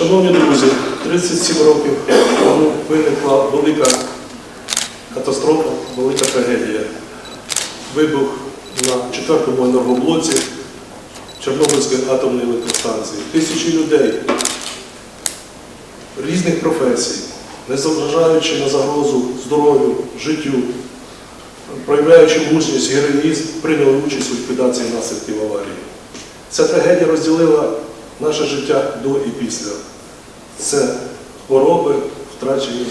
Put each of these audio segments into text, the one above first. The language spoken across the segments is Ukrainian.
Шановні друзі, 37 років тому виникла велика катастрофа, велика трагедія. Вибух на четвертому енергоблоці Чорнобильської атомної електростанції. Тисячі людей різних професій, незважаючи на загрозу здоров'ю, життю, проявляючи мужність, героїзм, прийняли участь у ліквідації наслідків аварії. Ця трагедія розділила наше життя до і після. Це хвороби, втрачені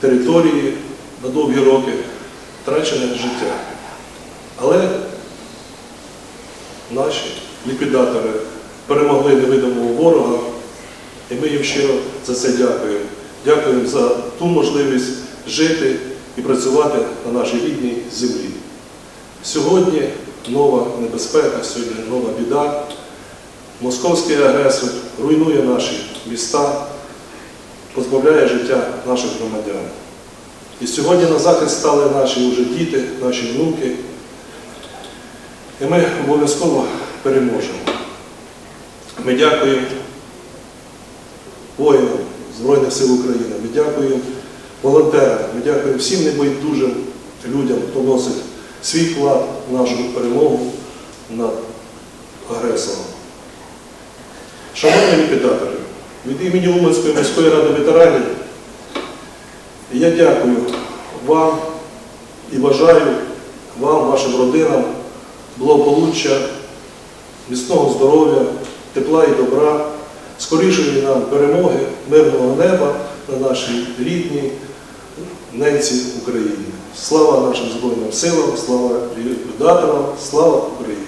території на довгі роки, втрачене життя. Але наші ліквідатори перемогли невидимого ворога, і ми їм щиро за це дякуємо. Дякуємо за ту можливість жити і працювати на нашій рідній землі. Сьогодні нова небезпека, сьогодні нова біда. Московський агресор руйнує наші міста, позбавляє життя наших громадян. І сьогодні на захист стали наші вже діти, наші внуки. І ми обов'язково переможемо. Ми дякуємо воїнам Збройних сил України, ми дякуємо волонтерам, ми дякуємо всім небайдужим людям, хто носить свій вклад в нашу перемогу над агресором. Шановні ліквідатори, від імені Уманської міської ради ветеранів я дякую вам і бажаю вам, вашим родинам благополуччя, міцного здоров'я, тепла і добра, скорішої нам перемоги, мирного неба на нашій рідній ненці України. Слава нашим Збройним силам, слава ліквідаторам, слава Україні!